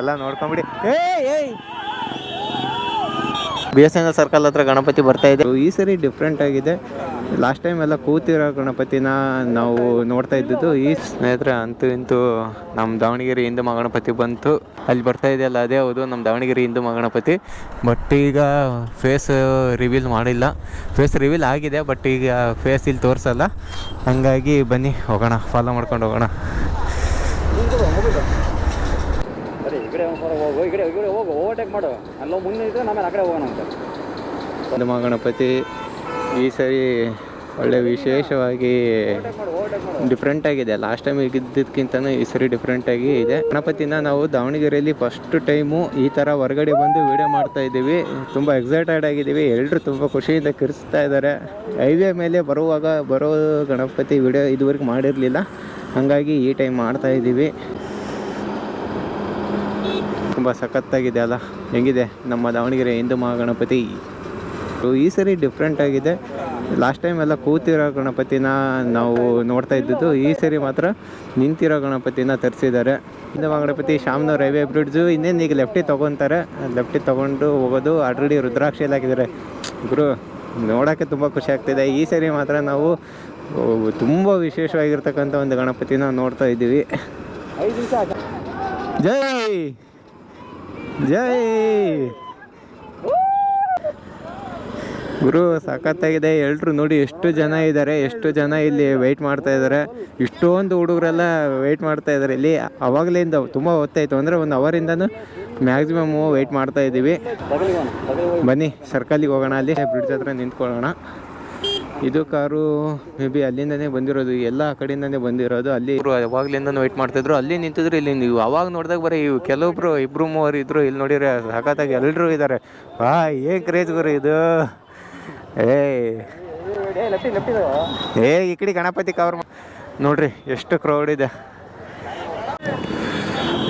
ಎಲ್ಲ ನೋಡ್ಕೊಂಬಿಡಿ. ಏಯ್ ಏಯ್ B S N L circle ಹತ್ರ ಗಣಪತಿ ಬರ್ತಾ ಇದೆ. ಈ ಸರಿ ಡಿಫ್ರೆಂಟ್ ಆಗಿದೆ. ಲಾಸ್ಟ್ ಟೈಮ್ ಎಲ್ಲ ಕೂತಿರೋ ಗಣಪತಿನ ನಾವು ನೋಡ್ತಾ ಇದ್ದಿದ್ದು. ಈ ಸ್ನೇಹಿತರೆ ಅಂತೂ ಇಂತೂ ನಮ್ಮ ದಾವಣಗೆರೆ ಹಿಂದೂ ಮಹಾಗಣಪತಿ ಬಂತು. ಅಲ್ಲಿ ಬರ್ತಾ ಇದೆಯಲ್ಲ ಅದೇ ಹೌದು ನಮ್ಮ ದಾವಣಗೆರೆ ಹಿಂದೂ ಮಹಾಗಣಪತಿ ಬಟ್ ಈಗ ಫೇಸ್ ರಿವೀಲ್ ಮಾಡಿಲ್ಲ. ಫೇಸ್ ರಿವೀಲ್ ಆಗಿದೆ ಬಟ್ ಈಗ ಫೇಸ್ ಇಲ್ಲಿ ತೋರಿಸಲ್ಲ. ಹಂಗಾಗಿ ಬನ್ನಿ ಹೋಗೋಣ ಫಾಲೋ ಮಾಡ್ಕೊಂಡು ಹೋಗೋಣ. ಕಡೆ ಹೋಗು ಈ ಕಡೆ ಈ ಕಡೆ ಹೋಗು ಓವರ್ಟೇಕ್ ಮಾಡು. ಅಲ್ಲೋ ಮುಂದೆ ಇದ್ರೆ ಆಮೇಲೆ ಆ ಕಡೆ ಹೋಗೋಣ ಅಂತ. ಗಣಪತಿ ಮಹಾಗಣಪತಿ ಈ ಸರಿ ಒಳ್ಳೆ ವಿಶೇಷವಾಗಿ ಡಿಫ್ರೆಂಟ್ ಆಗಿದೆ. ಲಾಸ್ಟ್ ಟೈಮ್ ಇದ್ದಿದ್ದಕ್ಕಿಂತನೂ ಈ ಸರಿ ಡಿಫ್ರೆಂಟ್ ಆಗಿ ಇದೆ. ಗಣಪತಿನ ನಾವು ದಾವಣಗೆರೆಯಲ್ಲಿ ಫಸ್ಟ್ ಟೈಮು ಈ ಥರ ಹೊರಗಡೆ ಬಂದು ವಿಡಿಯೋ ಮಾಡ್ತಾ ಇದ್ದೀವಿ. ತುಂಬ ಎಕ್ಸೈಟೆಡ್ ಆಗಿದ್ದೀವಿ. ಎಲ್ಲರೂ ತುಂಬ ಖುಷಿಯಿಂದ ಕಿರಿಸ್ತಾ ಇದ್ದಾರೆ. ಹೈವೇ ಮೇಲೆ ಬರುವಾಗ ಬರೋ ಗಣಪತಿ ವಿಡಿಯೋ ಇದುವರೆಗೆ ಮಾಡಿರಲಿಲ್ಲ. ಹಾಗಾಗಿ ಈ ಟೈಮ್ ಮಾಡ್ತಾ ಇದ್ದೀವಿ. ತುಂಬ ಸಖತ್ತಾಗಿದೆ ಅಲ್ಲ? ಹೆಂಗಿದೆ? ನಮ್ಮ ದಾವಣಗೆರೆ ಹಿಂದೂ ಮಹಾಗಣಪತಿ. ಈ ಸರಿ ಡಿಫ್ರೆಂಟ್ ಆಗಿದೆ. ಲಾಸ್ಟ್ ಟೈಮ್ ಎಲ್ಲ ಕೂತಿರೋ ಗಣಪತಿನ ನಾವು ನೋಡ್ತಾ ಇದ್ದಿದ್ದು ಈ ಸರಿ ಮಾತ್ರ ನಿಂತಿರೋ ಗಣಪತಿನ ತರಿಸಿದ್ದಾರೆ. ಹಿಂದೂ ಮಹಾಗಣಪತಿ ಶಾಮ್ನೂರ್ ರೈಲ್ವೆ ಬ್ರಿಡ್ಜು ಇನ್ನೇನು ಈಗ ಲೆಫ್ಟಿಗೆ ತೊಗೊತಾರೆ. ಲೆಫ್ಟಿಗೆ ತೊಗೊಂಡು ಹೋಗೋದು ಆಲ್ರೆಡಿ ರುದ್ರಾಕ್ಷಿಯಲ್ಲಿ ಹಾಕಿದ್ದಾರೆ. ಗುರು ನೋಡೋಕ್ಕೆ ತುಂಬ ಖುಷಿ ಆಗ್ತಿದೆ. ಈ ಸರಿ ಮಾತ್ರ ನಾವು ತುಂಬ ವಿಶೇಷವಾಗಿರ್ತಕ್ಕಂಥ ಒಂದು ಗಣಪತಿನ ನೋಡ್ತಾ ಇದ್ದೀವಿ. ಜೈ! ಜೈ. ಗುರು, ಸಖತ್ತಾಗಿದೆ. ಎಲ್ಲರೂ ನೋಡಿ ಎಷ್ಟು ಜನ ಇದ್ದಾರೆ ಎಷ್ಟು ಜನ ಇಲ್ಲಿ ವೆಯ್ಟ್ ಮಾಡ್ತಾ ಇದ್ದಾರೆ ಇಷ್ಟೊಂದು ಹುಡುಗರೆಲ್ಲ ವೆಯ್ಟ್ ಮಾಡ್ತಾ ಇದ್ದಾರೆ ಇಲ್ಲಿ ಅವಾಗಲಿಂದ ತುಂಬ ಹೊತ್ತಾಯಿತು. ಅಂದರೆ ಒಂದು ಅವರಿಂದನೂ ಮ್ಯಾಕ್ಸಿಮಮ್ ವೆಯ್ಟ್ ಮಾಡ್ತಾ ಇದ್ದೀವಿ ಬನ್ನಿ ಸರ್ಕಲ್ಲಿಗೆ ಹೋಗೋಣ. ಅಲ್ಲಿ ಬ್ರಿಡ್ಜ್ ಹತ್ರ ನಿಂತ್ಕೊಳ್ಳೋಣ. ಇದು ಕಾರು ಮೇ ಬಿ ಅಲ್ಲಿಂದನೇ ಬಂದಿರೋದು, ಎಲ್ಲ ಕಡೆಯಿಂದನೇ ಬಂದಿರೋದು, ಅಲ್ಲಿ ಇವರು ಅವಾಗ್ಲಿಂದನೂ ವೆಯ್ಟ್ ಮಾಡ್ತಿದ್ರು ಅಲ್ಲಿ ನಿಂತಿದ್ರು, ಇಲ್ಲಿ ನೀವು ಅವಾಗ ನೋಡಿದಾಗ ಬರೀ ಇವು ಕೆಲವೊಬ್ರು ಇಬ್ರು ಮೂವರು ಇದ್ರು, ಇಲ್ಲಿ ನೋಡಿದ್ರೆ ಸಖತ್ತಾಗಿ ಎಲ್ಲರೂ ಇದ್ದಾರೆ ವಾ ಏನು ಕ್ರೇಜ್ ಗುರು ಇದು? ಏ ಏ, ಈ ಕಡೆ ಗಣಪತಿ ಕವರ್ ನೋಡ್ರಿ, ಎಷ್ಟು ಕ್ರೌಡ್ ಇದೆ.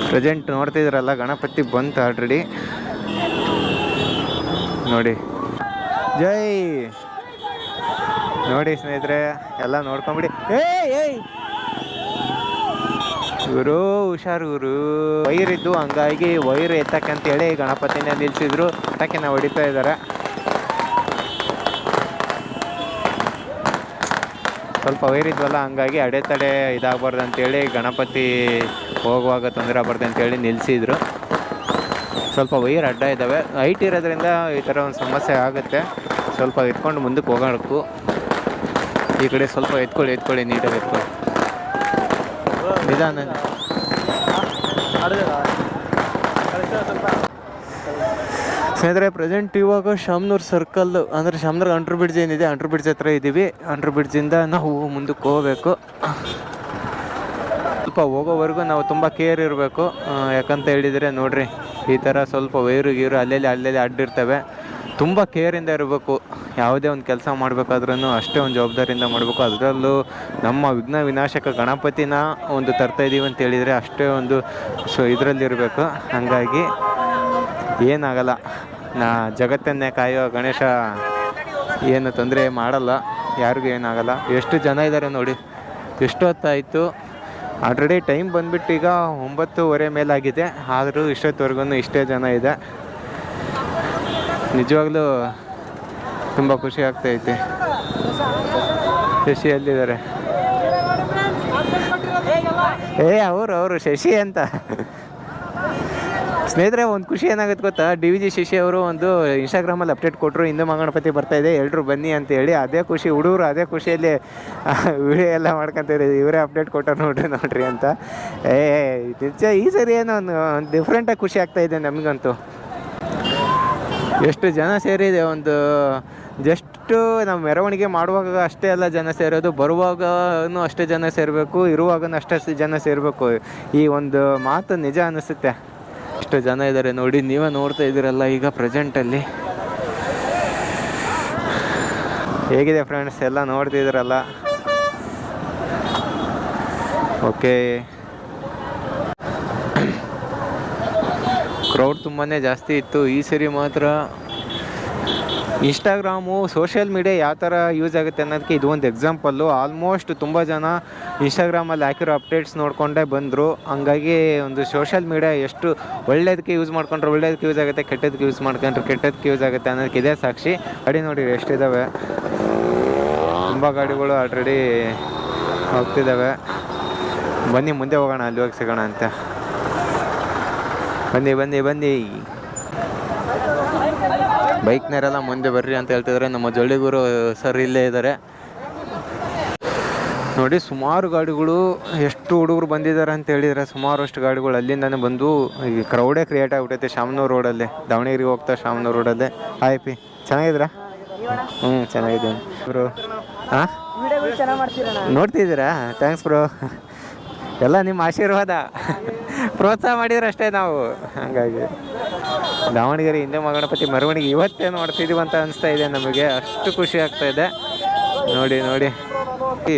ಪ್ರೆಸೆಂಟ್ ನೋಡ್ತಿದ್ರಲ್ಲ ಗಣಪತಿ ಬಂತು ಆಲ್ರೆಡಿ ನೋಡಿ. ಜೈ. ನೋಡಿ ಸ್ನೇಹಿತರೆ, ಎಲ್ಲ ನೋಡ್ಕೊಂಬಿಡಿ. ಏಯ್ ಗುರು, ಹುಷಾರು ಇವರು ವೈರ್ ಇದ್ದು ಹಂಗಾಗಿ ವೈರ್ ಎತ್ತಕ್ಕೆ ಅಂತೇಳಿ ಗಣಪತಿನ ನಿಲ್ಸಿದ್ರು. ನಾವು ಹೊಡಿತಾ ಇದ್ದಾರೆ. ಸ್ವಲ್ಪ ವೈರ್ ಇದ್ವಲ್ಲ ಹಂಗಾಗಿ ಅಡೆತಡೆ ಇದಾಗಬಾರ್ದು ಅಂತೇಳಿ ಗಣಪತಿ ಹೋಗುವಾಗ ತೊಂದರೆ ಆಗ್ಬಾರ್ದು ಅಂತೇಳಿ ನಿಲ್ಲಿಸಿದ್ರು ಸ್ವಲ್ಪ ವೈರ್ ಅಡ್ಡ ಇದ್ದಾವೆ. ಹೈಟ್ ಇರೋದ್ರಿಂದ ಈ ಥರ ಒಂದು ಸಮಸ್ಯೆ ಆಗುತ್ತೆ. ಸ್ವಲ್ಪ ಇಟ್ಕೊಂಡು ಮುಂದಕ್ಕೆ ಹೋಗೋಣಕ್ಕು ಈ ಕಡೆ ಸ್ವಲ್ಪ ಎತ್ಕೊಳ್ಳಿ ಎತ್ಕೊಳ್ಳಿ, ನೀಟಾಗಿ ಎತ್ಕೊಳ್ಳಿ. ನಿಧಾನ. ಸ್ನೇಹಿತರೆ ಪ್ರೆಸೆಂಟ್ ಇವಾಗ ಶಾಮ್ನೂರ್ ಸರ್ಕಲ್ ಅಂದರೆ ಶಾಮ್ನೂರ್ ಅಂಟ್ರ್ ಬ್ರಿಡ್ಜ್ ಏನಿದೆ ಅಂಟ್ರ್ ಬ್ರಿಡ್ಜ್ ಹತ್ರ ಇದ್ದೀವಿ ಅಂಟ್ರ್ ಬ್ರಿಡ್ಜಿಂದ ನಾವು ಮುಂದಕ್ಕೆ ಹೋಗಬೇಕು. ಸ್ವಲ್ಪ ಹೋಗೋವರೆಗೂ ನಾವು ತುಂಬ ಕೇರ್ ಇರಬೇಕು. ಯಾಕಂತ ಹೇಳಿದರೆ ನೋಡಿರಿ, ಈ ಥರ ಸ್ವಲ್ಪ ವೈರು ಗೀರು ಅಲ್ಲೆಲ್ಲಿ ಅಲ್ಲೆಲ್ಲಿ ಅಡ್ಡಿರ್ತವೆ. ತುಂಬ ಕೇರಿಂದ ಇರಬೇಕು. ಯಾವುದೇ ಒಂದು ಕೆಲಸ ಮಾಡಬೇಕಾದ್ರೂ ಅಷ್ಟೇ ಒಂದು ಜವಾಬ್ದಾರಿಯಿಂದ ಮಾಡಬೇಕು. ಅದರಲ್ಲೂ ನಮ್ಮ ವಿಘ್ನ ವಿನಾಶಕ ಗಣಪತಿನ ಒಂದು ತರ್ತಾ ಇದ್ದೀವಿ ಅಂತ ಹೇಳಿದರೆ ಅಷ್ಟೇ ಒಂದು ಸೊ ಇದರಲ್ಲಿರಬೇಕು ಹಾಗಾಗಿ ಏನಾಗಲ್ಲ. ನಾ ಜಗತ್ತನ್ನೇ ಕಾಯೋ ಗಣೇಶ ಏನು ತೊಂದರೆ ಮಾಡಲ್ಲ. ಯಾರಿಗೂ ಏನಾಗಲ್ಲ. ಎಷ್ಟು ಜನ ಇದ್ದಾರೆ ನೋಡಿ. ಎಷ್ಟು ಹೊತ್ತಾಯಿತು ಆಲ್ರೆಡಿ ಟೈಮ್ ಬಂದ್ಬಿಟ್ಟು ಈಗ ಒಂಬತ್ತುವರೆ ಮೇಲಾಗಿದೆ. ಆದರೂ ಇಷ್ಟೊತ್ತವರೆಗೂ ಇಷ್ಟೇ ಜನ ಇದೆ. ನಿಜವಾಗ್ಲೂ ತುಂಬ ಖುಷಿ ಆಗ್ತೈತೆ. ಶಶಿ ಎಲ್ಲಿದ್ದಾರೆ? ಏ, ಅವರು ಅವರು, ಶಶಿ ಅಂತ. ಸ್ನೇಹಿತರೆ, ಒಂದು ಖುಷಿ ಏನಾಗುತ್ತೆ ಗೊತ್ತಾ? ಡಿ ವಿ ಜಿ ಶಶಿ ಅವರು ಒಂದು ಇನ್ಸ್ಟಾಗ್ರಾಮಲ್ಲಿ ಅಪ್ಡೇಟ್ ಕೊಟ್ಟರು ಹಿಂದೂ ಮಹಾಗಣಪತಿ ಬರ್ತಾ ಇದೆ ಎಲ್ಲರೂ ಬನ್ನಿ ಅಂತ ಹೇಳಿ ಅದೇ ಖುಷಿ, ಹುಡುಗರು ಅದೇ ಖುಷಿಯಲ್ಲಿ ವಿಡಿಯೋ ಎಲ್ಲ ಮಾಡ್ಕೊತಾರೆ ಇವರೇ ಅಪ್ಡೇಟ್ ಕೊಟ್ಟರು ನೋಡ್ರಿ ನೋಡ್ರಿ ಅಂತ. ಏ, ನಿಜ, ಈ ಸರಿ ಏನೋ ಒಂದು ಡಿಫ್ರೆಂಟಾಗಿ ಖುಷಿ ಆಗ್ತಾ ಇದೆ ನಮಗಂತೂ. ಎಷ್ಟು ಜನ ಸೇರಿದೆ ಒಂದು, ಜಸ್ಟು ನಾವು ಮೆರವಣಿಗೆ ಮಾಡುವಾಗ ಅಷ್ಟೇ ಅಲ್ಲ ಜನ ಸೇರೋದು, ಬರುವಾಗನೂ ಅಷ್ಟೇ ಜನ ಸೇರಬೇಕು, ಇರುವಾಗನೂ ಅಷ್ಟೇ ಜನ ಸೇರಬೇಕು. ಈ ಒಂದು ಮಾತು ನಿಜ ಅನಿಸುತ್ತೆ. ಎಷ್ಟು ಜನ ಇದ್ದಾರೆ ನೋಡಿ, ನೀವೇ ನೋಡ್ತಾ ಇದ್ದೀರಲ್ಲ ಈಗ ಪ್ರೆಸೆಂಟಲ್ಲಿ. ಹೇಗಿದೆ ಫ್ರೆಂಡ್ಸ್, ಎಲ್ಲ ನೋಡ್ತಿದ್ದೀರಲ್ಲ ಓಕೆ. ಕ್ರೌಡ್ ತುಂಬಾ ಜಾಸ್ತಿ ಇತ್ತು. ಈ ಸರಿ ಮಾತ್ರ ಇನ್ಸ್ಟಾಗ್ರಾಮು ಸೋಷಿಯಲ್ ಮೀಡಿಯಾ ಯಾವ ಥರ ಯೂಸ್ ಆಗುತ್ತೆ ಅನ್ನೋದಕ್ಕೆ ಇದು ಒಂದು ಎಕ್ಸಾಂಪಲ್ಲು ಆಲ್ಮೋಸ್ಟ್ ತುಂಬ ಜನ ಇನ್ಸ್ಟಾಗ್ರಾಮಲ್ಲಿ ಹಾಕಿರೋ ಅಪ್ಡೇಟ್ಸ್ ನೋಡಿಕೊಂಡೇ ಬಂದರು. ಹಂಗಾಗಿ ಒಂದು ಸೋಷಿಯಲ್ ಮೀಡಿಯಾ ಎಷ್ಟು ಒಳ್ಳೇದಕ್ಕೆ ಯೂಸ್ ಮಾಡ್ಕೊಂಡ್ರೆ, ಒಳ್ಳೇದಕ್ಕೆ ಯೂಸ್ ಆಗುತ್ತೆ ಕೆಟ್ಟದಕ್ಕೆ ಯೂಸ್ ಮಾಡ್ಕೊಂಡ್ರೆ ಕೆಟ್ಟದಕ್ಕೆ ಯೂಸ್ ಆಗುತ್ತೆ ಅನ್ನೋದಕ್ಕೆ ಇದೇ ಸಾಕ್ಷಿ. ಅಡಿ ನೋಡಿ ಎಷ್ಟಿದ್ದಾವೆ ತುಂಬ ಗಾಡಿಗಳು ಆಲ್ರೆಡಿ ಹೋಗ್ತಿದ್ದಾವೆ ಬನ್ನಿ, ಮುಂದೆ ಹೋಗೋಣ, ಅಲ್ಲಿ ಹೋಗಿ ಸಿಗೋಣ ಅಂತ. ಬನ್ನಿ ಬನ್ನಿ ಬನ್ನಿ. ಬೈಕ್ನವರೆಲ್ಲ ಮುಂದೆ ಬರ್ರಿ ಅಂತ ಹೇಳ್ತಿದ್ದಾರೆ. ನಮ್ಮ ಜೊಳ್ಳಿಗೂರು ಸರ್ ಇಲ್ಲೇ ಇದ್ದಾರೆ. ನೋಡಿ ಸುಮಾರು ಗಾಡಿಗಳು ಎಷ್ಟು ಹುಡುಗರು ಬಂದಿದ್ದಾರೆ ಅಂತ ಹೇಳಿದರೆ ಸುಮಾರು ಅಷ್ಟು ಗಾಡಿಗಳು ಅಲ್ಲಿಂದಾನೆ ಬಂದು ಈ ಕ್ರೌಡೇ ಕ್ರಿಯೇಟ್ ಆಗಿಬಿಟ್ಟೈತೆ ಶಾಮನೂರು ರೋಡಲ್ಲಿ ದಾವಣಗೆರೆಗೆ ಹೋಗ್ತಾ ಶಾಮನೂರು ರೋಡಲ್ಲಿ ಹಾಯ್ ಪಿ ಚೆನ್ನಾಗಿದ್ರ ಹ್ಞೂ ಚೆನ್ನಾಗಿದ್ದೀನಿ. ಬ್ರೋ ಹಾಂ ನೋಡ್ತಿದ್ದೀರಾ? Thanks bro. ಎಲ್ಲ ನಿಮ್ಮ ಆಶೀರ್ವಾದ. ಪ್ರೋತ್ಸಾಹ ಮಾಡಿದ್ರೆ ಅಷ್ಟೇ ನಾವು. ಹಾಗಾಗಿ ದಾವಣಗೆರೆ ಹಿಂದೂ ಮಗಣಪತಿ ಮೆರವಣಿಗೆ ಇವತ್ತೇ ನೋಡ್ತಿದ್ದೀವಿ ಅಂತ ಅನಿಸ್ತಾ ಇದೆ ನಮಗೆ. ಅಷ್ಟು ಖುಷಿ ಆಗ್ತಾ ಇದೆ. ನೋಡಿ ನೋಡಿ.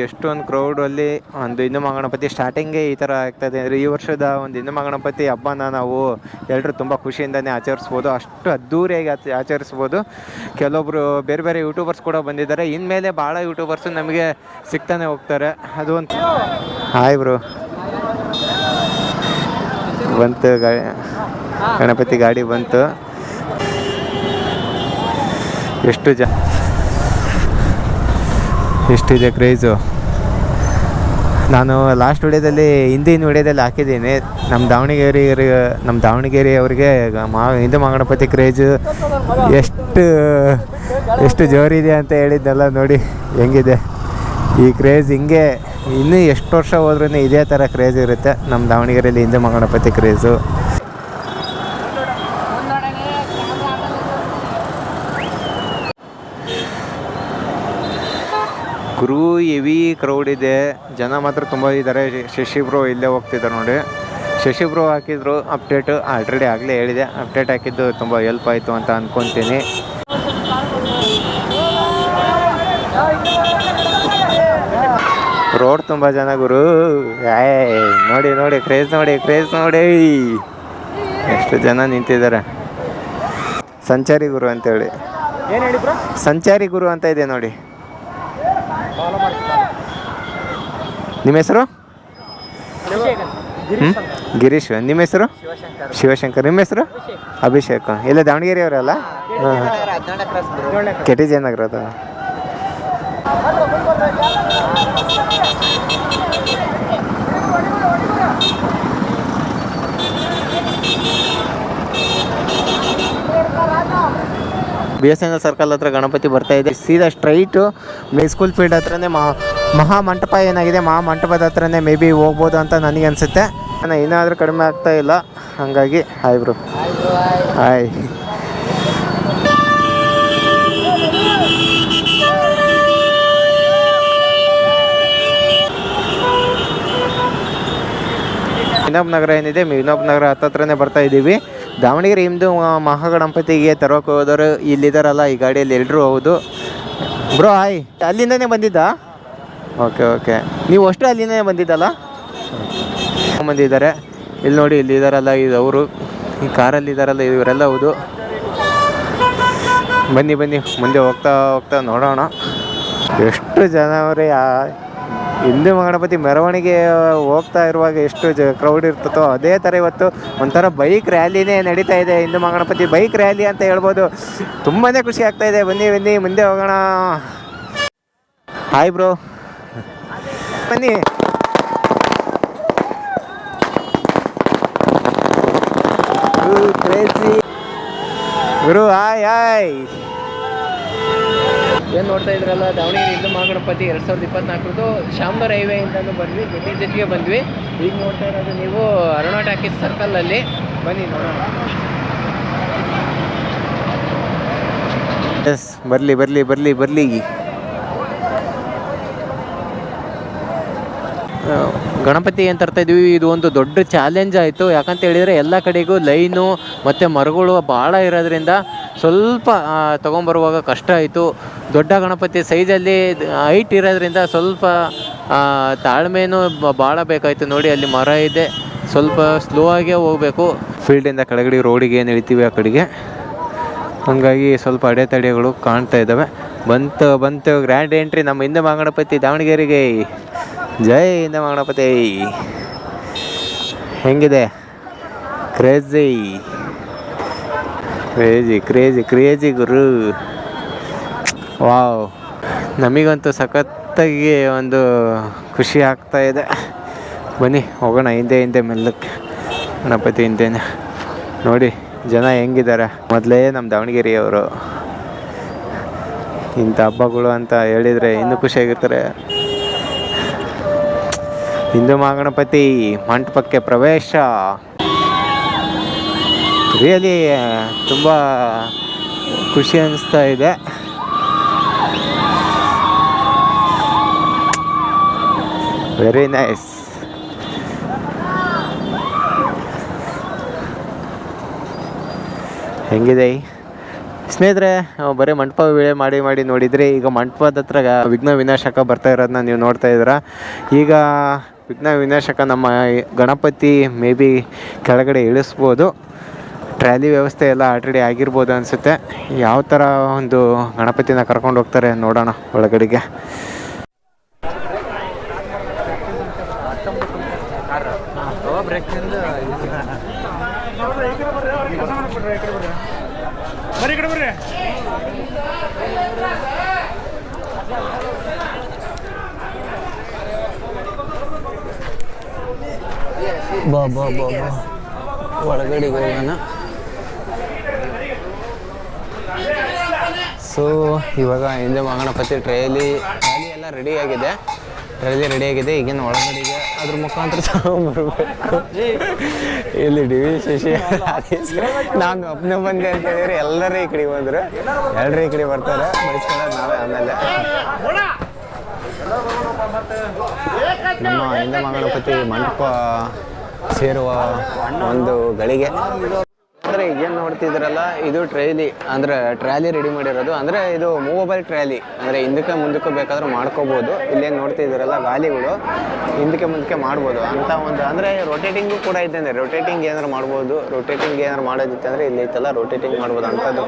ಎಷ್ಟೊಂದು ಕ್ರೌಡಲ್ಲಿ ಒಂದು ಹಿಂದೂ ಮಹಾಗಣಪತಿ ಸ್ಟಾರ್ಟಿಂಗೇ ಈ ಥರ ಆಗ್ತಾಯಿದೆ ಅಂದರೆ ಈ ವರ್ಷದ ಒಂದು ಹಿಂದೂ ಮಹಾಗಣಪತಿ ಹಬ್ಬನ ನಾವು ಎಲ್ಲರೂ ತುಂಬ ಖುಷಿಯಿಂದನೇ ಆಚರಿಸ್ಬೋದು. ಅಷ್ಟು ಅದ್ಧೂರಿಯಾಗಿ ಆಚ, ಆಚರಿಸ್ಬೋದು. ಕೆಲವೊಬ್ಬರು ಬೇರೆ ಬೇರೆ ಯೂಟ್ಯೂಬರ್ಸ್ ಕೂಡ ಬಂದಿದ್ದಾರೆ. ಇನ್ಮೇಲೆ ಭಾಳ ಯೂಟ್ಯೂಬರ್ಸು ನಮಗೆ ಸಿಗ್ತಾನೆ ಹೋಗ್ತಾರೆ. ಅದು ಒಂದು ಹಾಯ್ ಬ್ರೋ ಬಂತು ಗಾಡಿ. ಗಣಪತಿ ಗಾಡಿ ಬಂತು. ಎಷ್ಟು ಜ ಎಷ್ಟಿದೆ ಕ್ರೇಜು ನಾನು ಲಾಸ್ಟ್ ವಿಡಿಯೋದಲ್ಲಿ, ಹಿಂದಿನ ವಿಡಿಯೋದಲ್ಲಿ ಹಾಕಿದ್ದೀನಿ. ನಮ್ಮ ದಾವಣಗೆರೆ ನಮ್ಮ ದಾವಣಗೆರೆಯವ್ರಿಗೆ ಮಾ ಹಿಂದೂ ಮಹಾಗಣಪತಿ ಕ್ರೇಜು ಎಷ್ಟು ಎಷ್ಟು ಜೋರಿದೆ ಅಂತ ಹೇಳಿದ್ದೆಲ್ಲ ನೋಡಿ ಹೆಂಗಿದೆ. ಈ ಕ್ರೇಜ್ ಹಿಂಗೆ ಇನ್ನೂ ಎಷ್ಟು ವರ್ಷ ಹೋದ್ರೂ ಇದೇ ಥರ ಕ್ರೇಜ್ ಇರುತ್ತೆ. ನಮ್ಮ ದಾವಣಗೆರೆಯಲ್ಲಿ ಹಿಂದೂ ಮಹಾಗಣಪತಿ ಕ್ರೇಜು ಗುರು ಹೆವಿ ಕ್ರೌಡ್ ಇದೆ. ಜನ ಮಾತ್ರ ತುಂಬ ಇದ್ದಾರೆ. ಶಶಿ ಬ್ರೋ ಇಲ್ಲೇ ಹೋಗ್ತಿದ್ದಾರೆ ನೋಡಿ. ಶಶಿ ಬ್ರೋ ಹಾಕಿದ್ರು ಅಪ್ಡೇಟು ಆಲ್ರೆಡಿ ಆಗಲೇ ಹೇಳಿದೆ. ಅಪ್ಡೇಟ್ ಹಾಕಿದ್ದು ತುಂಬ ಹೆಲ್ಪ್ ಆಯಿತು ಅಂತ ಅಂದ್ಕೊತೀನಿ ರೋಡ್ ತುಂಬ ಜನ ಗುರು. ಏಯ್ ನೋಡಿ ನೋಡಿ ಕ್ರೇಜ್ ನೋಡಿ ಕ್ರೇಜ್ ನೋಡಿ. ಎಷ್ಟು ಜನ ನಿಂತಿದ್ದಾರೆ. ಸಂಚಾರಿ ಗುರು ಅಂತೇಳಿ. ಸಂಚಾರಿ ಗುರು ಅಂತ ಇದೆ ನೋಡಿ. ನಿಮ್ಮ ಹೆಸರು? ಹ್ಮ್? ಗಿರೀಶ್. ನಿಮ್ಮ ಹೆಸರು? ಶಿವಶಂಕರ್. ನಿಮ್ಮ ಹೆಸರು? ಅಭಿಷೇಕ್. ಇಲ್ಲ ದಾವಣಗೆರೆಯವರಲ್ಲ? K T ಜಯನಗರದ B S N L circle ಹತ್ರ ಗಣಪತಿ ಬರ್ತಾ ಇದೆ. ಸೀದಾ ಸ್ಟ್ರೈಟು ಮೇ ಸ್ಕೂಲ್ ಫೀಲ್ಡ್ ಹತ್ರನೇ ಮಹಾ ಮಹಾ ಮಂಟಪ ಏನಾಗಿದೆ? ಮಹಾ ಮಂಟಪದ ಹತ್ರನೇ ಮೇ ಬಿ ಹೋಗ್ಬೋದು ಅಂತ ನನಗೆ ಅನಿಸುತ್ತೆ. ನಾನು ಏನಾದರೂ ಕಡಿಮೆ ಆಗ್ತಾ ಇಲ್ಲ. ಹಾಗಾಗಿ hi bro hi Vinoba Nagar ಏನಿದೆ? ವಿನೋಬ್ ನಗರ ಹತ್ತತ್ರನೇ ಬರ್ತಾ ಇದ್ದೀವಿ ದಾವಣಗೆರೆ ಹಿಂದು ಮಹಾಗಣಪತಿಗೆ ತರೋಕೆ ಹೋದವರು ಇಲ್ಲಿದ್ದಾರಲ್ಲ, ಈ ಗಾಡಿಯಲ್ಲಿ ಎಲ್ಲರೂ ಹೌದು. ಬ್ರೋ ಹಾಯ್ ಅಲ್ಲಿಂದನೇ ಬಂದಿದ್ದಾ? ಓಕೆ ಓಕೆ ನೀವು ಅಷ್ಟು ಅಲ್ಲಿಂದನೇ ಬಂದಿದ್ದಲ್ಲ? ಬಂದಿದ್ದಾರೆ. ಇಲ್ಲಿ ನೋಡಿ, ಇಲ್ಲಿ ಇದು ಅವರು. ಈ ಕಾರಲ್ಲಿ ಇವರೆಲ್ಲ ಹೌದು. ಬನ್ನಿ ಬನ್ನಿ. ಮುಂದೆ ಹೋಗ್ತಾ ಹೋಗ್ತಾ ನೋಡೋಣ. ಎಷ್ಟು ಜನ ಅವರೇ ಹಿಂದೂ ಗಣಪತಿ ಮೆರವಣಿಗೆ ಹೋಗ್ತಾ ಇರುವಾಗ ಎಷ್ಟು ಜ ಕ್ರೌಡ್ ಇರ್ತದೋ ಅದೇ ಥರ ಇವತ್ತು ಒಂಥರ ಬೈಕ್ ರ್ಯಾಲಿನೇ ನಡೀತಾ ಇದೆ ಹಿಂದೂ ಮಹಾಗಣಪತಿ ಬೈಕ್ ರ್ಯಾಲಿ ಅಂತ ಹೇಳ್ಬೋದು. ತುಂಬಾ ಖುಷಿ ಆಗ್ತಾ ಇದೆ. ಬನ್ನಿ ಬನ್ನಿ, ಮುಂದೆ ಹೋಗೋಣ. ಹಾಯ್ ಬ್ರೋ ಬನ್ನಿ. ಗುರು ಹಾಯ್ ಹಾಯ್ ಏನು ನೋಡ್ತಾ ಇದ್ರಲ್ಲ ದಾವಣಗೆರೆ ಹಿಂದೂ ಮಹಾಗಣಪತಿ ಎರಡು ಸಾವಿರದ ಇಪ್ಪತ್ನಾಲ್ಕರದ್ದು ಶಾಂಬರ್ ಹೈವೇಯಿಂದನೂ ಬಂದ್ವಿ ಎಲ್ಲಿ ಜೊತೆಗೆ ಬಂದ್ವಿ. ಈಗ ನೋಡ್ತಾ ಇರೋದು ನೀವು ಅರುಣಾ ಟಾಕೀಸ್ ಸರ್ಕಲಲ್ಲಿ ಬನ್ನಿ ನೋಡೋಣ. ಎಸ್ ಬರಲಿ ಬರಲಿ ಬರಲಿ ಬರಲಿ. ಗಣಪತಿ ಏನು ತರ್ತಾ ಇದೀವಿ ಇದು ಒಂದು ದೊಡ್ಡ ಚಾಲೆಂಜ್ ಆಯಿತು. ಯಾಕಂತ ಹೇಳಿದರೆ ಎಲ್ಲ ಕಡೆಗೂ ಲೈನು ಮತ್ತು ಮರಗಳು ಭಾಳ ಇರೋದ್ರಿಂದ ಸ್ವಲ್ಪ ತೊಗೊಂಬರುವಾಗ ಕಷ್ಟ ಆಯಿತು. ದೊಡ್ಡ ಗಣಪತಿ ಸೈಜಲ್ಲಿ ಹೈಟ್ ಇರೋದ್ರಿಂದ ಸ್ವಲ್ಪ ತಾಳ್ಮೆನೂ ಭಾಳ ಬೇಕಾಯಿತು ನೋಡಿ, ಅಲ್ಲಿ ಮರ ಇದೆ. ಸ್ವಲ್ಪ ಸ್ಲೋ ಆಗೇ ಹೋಗಬೇಕು. ಫೀಲ್ಡಿಂದ ಕೆಳಗಡೆ ರೋಡಿಗೆ ಏನು ಇಳಿತೀವಿ ಆ ಕಡೆಗೆ? ಹಾಗಾಗಿ ಸ್ವಲ್ಪ ಅಡೆತಡೆಗಳು ಕಾಣ್ತಾ ಇದ್ದಾವೆ ಬಂತು ಬಂತು ಗ್ರ್ಯಾಂಡ್ ಎಂಟ್ರಿ ನಮ್ಮ ಹಿಂದೆ ಮಾಗಣಪತಿ ದಾವಣಗೆರೆಗೆ. ಜೈ ಹಿಂದೆ ಮಾಗಣಪತಿ ಹೆಂಗಿದೆ? ಕ್ರೇಜಿ ಕ್ರೇಜಿ ಕ್ರೇಜಿ ಕ್ರೇಜಿ ಗುರು. ವಾವ್ ನಮಗಂತೂ ಸಖತ್ತಾಗಿ ಒಂದು ಖುಷಿ ಆಗ್ತಾ ಇದೆ. ಬನ್ನಿ, ಹೋಗೋಣ ಹಿಂದೆ ಹಿಂದೆ ಮೆಲ್ಲಕ್ಕೆ. ಗಣಪತಿ ಹಿಂದೆನೆ. ನೋಡಿ, ಜನ ಹೆಂಗಿದ್ದಾರೆ. ಮೊದಲೇ ನಮ್ಮ ದಾವಣಗೆರೆಯವರು. ಇಂಥ ಹಬ್ಬಗಳು ಅಂತ ಹೇಳಿದರೆ ಇನ್ನೂ ಖುಷಿಯಾಗಿರ್ತಾರೆ ಹಿಂದೂ ಮಹಾಗಣಪತಿ ಮಂಟಪಕ್ಕೆ ಪ್ರವೇಶ. ರಿಯಲಿ ತುಂಬ ಖುಷಿ ಅನ್ನಿಸ್ತಾ ಇದೆ. ವೆರಿ ನೈಸ್ ಹೆಂಗಿದೆ? ಸ್ನೇಹಿತರೆ ಬರೀ ಮಂಟಪ ವಿಳೆ ಮಾಡಿ ಮಾಡಿ ನೋಡಿದರೆ ಈಗ ಮಂಟಪದ ಹತ್ರ ವಿಘ್ನ ವಿನಾಶಕ ಬರ್ತಾ ಇರೋದನ್ನ ನೀವು ನೋಡ್ತಾ ಇದ್ದೀರಾ. ಈಗ ವಿಘ್ನ ವಿನಾಶಕ ನಮ್ಮ ಗಣಪತಿ ಮೇ ಬಿ ಕೆಳಗಡೆ ಇಳಿಸ್ಬೋದು. ಟ್ರ್ಯಾಲಿ ವ್ಯವಸ್ಥೆ ಎಲ್ಲ ಆಲ್ರೆಡಿ ಆಗಿರ್ಬೋದು ಅನಿಸುತ್ತೆ. ಯಾವ ಥರ ಒಂದು ಗಣಪತಿನ ಕರ್ಕೊಂಡು ಹೋಗ್ತಾರೆ ನೋಡೋಣ ಒಳಗಡೆಗೆ. ಬಾ ಬಾ ಬಾ ಬಾ. ಒಳಗಡೆಗೆ ಹೋಗೋಣ. ಸೊ ಇವಾಗ ಹಿಂದೆ ಮಹಾಗಣಪತಿ ಟ್ರೈಲಿ ಟ್ರೈಲಿ ಎಲ್ಲ ರೆಡಿ ಆಗಿದೆ. ಟ್ರೈಲಿ ರೆಡಿ ಆಗಿದೆ. ಈಗಿನ ಒಳಗಡೆಗೆ ಅದ್ರ ಮುಖಾಂತರ ತಗೊಂಡ್ಬರ್ಬೇಕು ಇಲ್ಲಿ ಡಿ ವಿ ಶಶಿ ನಾನು ಒಬ್ಬನೇ ಬಂದೆ ಅಂತ ಹೇಳಿದ್ರೆ ಎಲ್ಲರೂ ಈ ಕಡೆ ಬಂದರು. ಎಲ್ಲರೂ ಈ ಕಡೆ ಬರ್ತಾರೆ. ಬಯಸ್ಕೊಳ್ಳೋದು ನಾವೇ ಆಮೇಲೆ. ನಮ್ಮ ಹಿಂದೆ ಗಣಪತಿ ಮಂಟಪ ಸೇರುವ ಒಂದು ಗಳಿಗೆ. ಅಂದ್ರೆ ಈಗೇನು ನೋಡ್ತಿದ್ರಲ್ಲ, ಇದು ಟ್ರೈಲಿ, ಅಂದ್ರೆ ಟ್ರಾಲಿ ರೆಡಿ ಮಾಡಿರೋದು. ಅಂದ್ರೆ ಇದು ಮೂವಬಲ್ ಟ್ರಾಲಿ. ಅಂದ್ರೆ ಹಿಂದಕ್ಕೆ ಮುಂದಕ್ಕೆ ಬೇಕಾದ್ರೆ ಮಾಡ್ಕೋಬಹುದು ಇಲ್ಲೇನು ನೋಡ್ತಿದ್ದೀರಲ್ಲ ಗಾಲಿಗಳು, ಹಿಂದಕ್ಕೆ ಮುಂದಕ್ಕೆ ಮಾಡ್ಬೋದು ಅಂತ ಒಂದು, ಅಂದ್ರೆ ರೊಟೇಟಿಂಗು ಕೂಡ ಇದೆ ರೊಟೇಟಿಂಗ್ ಏನಾರು ಮಾಡ್ಬೋದು ರೊಟೇಟಿಂಗ್ ಏನಾರು ಮಾಡೋದಿತ್ತಂದ್ರೆ ಇಲ್ಲಿ ಐತಲ್ಲ ರೊಟೇಟಿಂಗ್ ಮಾಡ್ಬೋದು ಅಂಥದ್ದು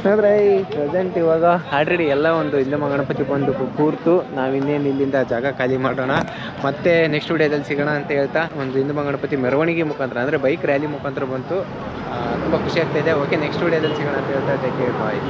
ಸ್ನೇಹಿತರೆ, ಈ ಪ್ರೆಸೆಂಟ್ ಇವಾಗ ಆಲ್ರೆಡಿ ಎಲ್ಲ ಒಂದು ಹಿಂದೂ ಗಣಪತಿ ಬಂದು ಕೂರ್ತು. ನಾವು ಇನ್ನೇನು ಇಲ್ಲಿಂದ ಜಾಗ ಖಾಲಿ ಮಾಡೋಣ. ಮತ್ತೆ ನೆಕ್ಸ್ಟ್ ವಿಡಿಯೋದಲ್ಲಿ ಸಿಗೋಣ ಅಂತ ಹೇಳ್ತಾ ಒಂದು ಹಿಂದೂ ಗಣಪತಿ ಮೆರವಣಿಗೆ ಮುಖಾಂತರ, ಅಂದರೆ ಬೈಕ್ ರ್ಯಾಲಿ ಮುಖಾಂತರ ಬಂತು. ತುಂಬ ಖುಷಿ ಆಗ್ತಾಯಿದೆ ಓಕೆ ನೆಕ್ಸ್ಟ್ ವಿಡಿಯೋದಲ್ಲಿ ಸಿಗೋಣ ಅಂತ ಹೇಳ್ತಾ ಬಾಯ್